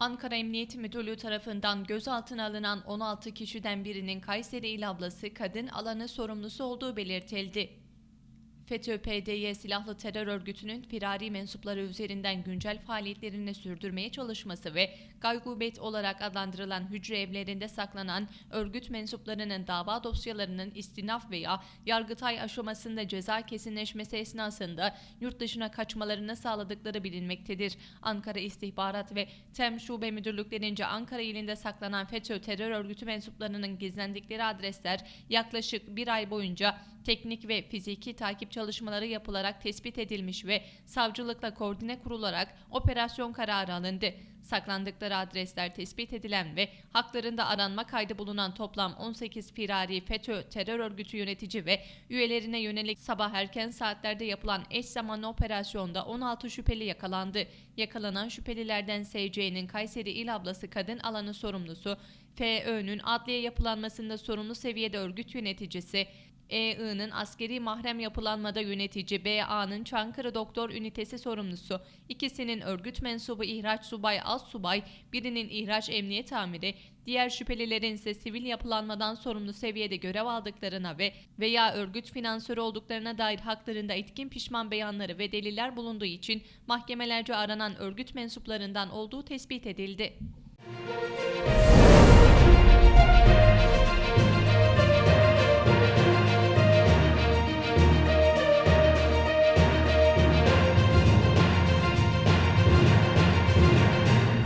Ankara Emniyet Müdürlüğü tarafından gözaltına alınan 16 kişiden birinin Kayseri il ablası kadın alanı sorumlusu olduğu belirtildi. FETÖ-PDY silahlı terör örgütünün firari mensupları üzerinden güncel faaliyetlerini sürdürmeye çalışması ve gaygubet olarak adlandırılan hücre evlerinde saklanan örgüt mensuplarının dava dosyalarının istinaf veya yargıtay aşamasında ceza kesinleşmesi esnasında yurt dışına kaçmalarını sağladıkları bilinmektedir. Ankara İstihbarat ve TEM Şube Müdürlüklerince Ankara ilinde saklanan FETÖ terör örgütü mensuplarının gizlendikleri adresler yaklaşık bir ay boyunca teknik ve fiziki takip çalışmaları yapılarak tespit edilmiş ve savcılıkla koordine kurularak operasyon kararı alındı. Saklandıkları adresler tespit edilen ve haklarında aranma kaydı bulunan toplam 18 firari FETÖ terör örgütü yönetici ve üyelerine yönelik sabah erken saatlerde yapılan eş zamanlı operasyonda 16 şüpheli yakalandı. Yakalanan şüphelilerden SC'nin Kayseri il ablası kadın alanı sorumlusu, FÖ'nün adliye yapılanmasında sorumlu seviyede örgüt yöneticisi, EI'nin askeri mahrem yapılanmada yönetici, BA'nın Çankırı Doktor Ünitesi sorumlusu, ikisinin örgüt mensubu ihraç subay az subay, birinin ihraç emniyet amiri, diğer şüphelilerin ise sivil yapılanmadan sorumlu seviyede görev aldıklarına ve veya örgüt finansörü olduklarına dair haklarında etkin pişman beyanları ve deliller bulunduğu için mahkemelerce aranan örgüt mensuplarından olduğu tespit edildi.